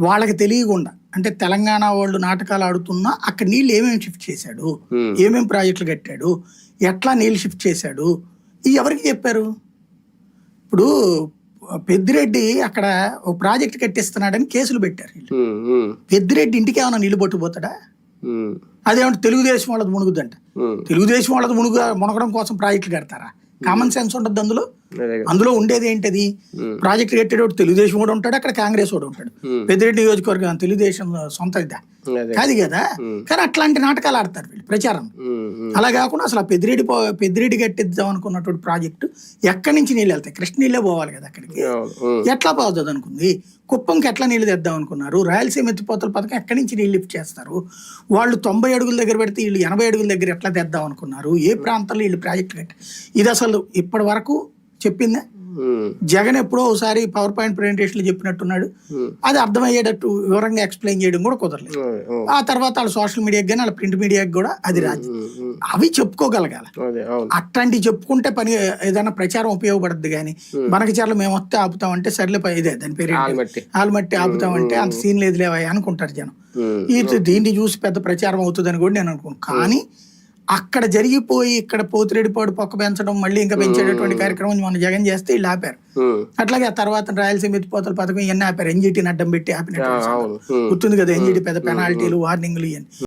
వాళ్ళకి తెలియకుండా అంటే తెలంగాణ వాళ్ళు నాటకాలు ఆడుతున్నా అక్కడ నీళ్ళు ఏమేమి షిఫ్ట్ చేశాడు? ఏమేమి ప్రాజెక్టులు కట్టాడు? ఎట్లా నీళ్ళు షిఫ్ట్ చేశాడు? ఈ ఎవరికి చెప్పారు? ఇప్పుడు పెద్దిరెడ్డి అక్కడ ఒక ప్రాజెక్ట్ కట్టిస్తున్నాడని కేసులు పెట్టారు పెద్దిరెడ్డి ఇంటికి ఏమైనా నీళ్ళు పట్టుకుపోతాడా? అదేమంటే తెలుగుదేశం వాళ్ళది మునుగుద్దంట. తెలుగుదేశం వాళ్ళది మునుగు మునగడం కోసం ప్రాజెక్టులు కడతారా? కామన్ సెన్స్ ఉండదు అందులో. అందులో ఉండేది ఏంటది? ప్రాజెక్ట్ కట్టేటోడు తెలుగుదేశం కూడా ఉంటాడు అక్కడ కాంగ్రెస్ కూడా ఉంటాడు. పెద్దిరెడ్డి నియోజకవర్గం తెలుగుదేశం సొంత ఇదా. కాదు. కదా. కానీ అట్లాంటి నాటకాలు ఆడతారు వీళ్ళు ప్రచారం. అలా కాకుండా అసలు ఆ పెద్దిరెడ్డి పెద్దిరెడ్డి కట్టిద్దాం అనుకున్నటువంటి ప్రాజెక్టు ఎక్కడి నుంచి నీళ్ళు వెళ్తాయి? కృష్ణ నీళ్ళే పోవాలి కదా అక్కడికి. ఎట్లా పోతుంది అనుకుంది? కుప్పంకి ఎట్లా నీళ్ళు తెద్దాం అనుకున్నారు? రాయలసీమ ఎత్తిపోతల పథకం ఎక్కడి నుంచి నీళ్ళు లిఫ్ట్ చేస్తారు? వాళ్ళు తొంభై అడుగుల దగ్గర పెడితే వీళ్ళు ఎనభై అడుగుల దగ్గర ఎట్లా తెద్దాం అనుకున్నారు? ఏ ప్రాంతంలో వీళ్ళు ప్రాజెక్ట్ కట్టి ఇది అసలు ఇప్పటి వరకు చెప్పిందా. జగన్ ఎప్పుడో ఒకసారి పవర్ పాయింట్ ప్రజెంటేషన్లో చెప్పినట్టున్నాడు. అది అర్థమయ్యేటట్టు వివరంగా ఎక్స్ప్లెయిన్ చేయడం కూడా కుదరలేదు. ఆ తర్వాత వాళ్ళ సోషల్ మీడియాకి కానీ వాళ్ళ ప్రింట్ మీడియాకి కూడా అది ఉమ్, అవి చెప్పుకోగలగాలి. అట్లాంటివి చెప్పుకుంటే పని ఏదైనా ప్రచారం ఉపయోగపడుద్ది కానీ మనకి చర్ల మేము వస్తే ఆపుతామంటే సర్లే ఇదే దాని పేరు? ఆల్మట్టి. ఆపుతామంటే అంత సీన్ లేదు లేవా అనుకుంటారు జనం. ఇది దీన్ని చూసి పెద్ద ప్రచారం అవుతుందని కూడా నేను అనుకున్నాను కానీ అక్కడ జరిగిపోయి ఇక్కడ పోతిరెడ్డిపాడు పక్క పెంచడం మళ్ళీ ఇంకా పెంచేటటువంటి కార్యక్రమం మన జగన్ చేస్తే వీళ్ళు ఆపారు. అట్లాగే ఆ తర్వాత రాయలసీమ ఎత్తిపోతల పథకం ఇవన్నీ ఆపారు. ఎన్జిటిని అడ్డం పెట్టి ఆపినట్టు. గుర్తుంది కదా ఎన్జిటి పెద్ద పెనాల్టీలు వార్నింగ్లు ఇవన్నీ.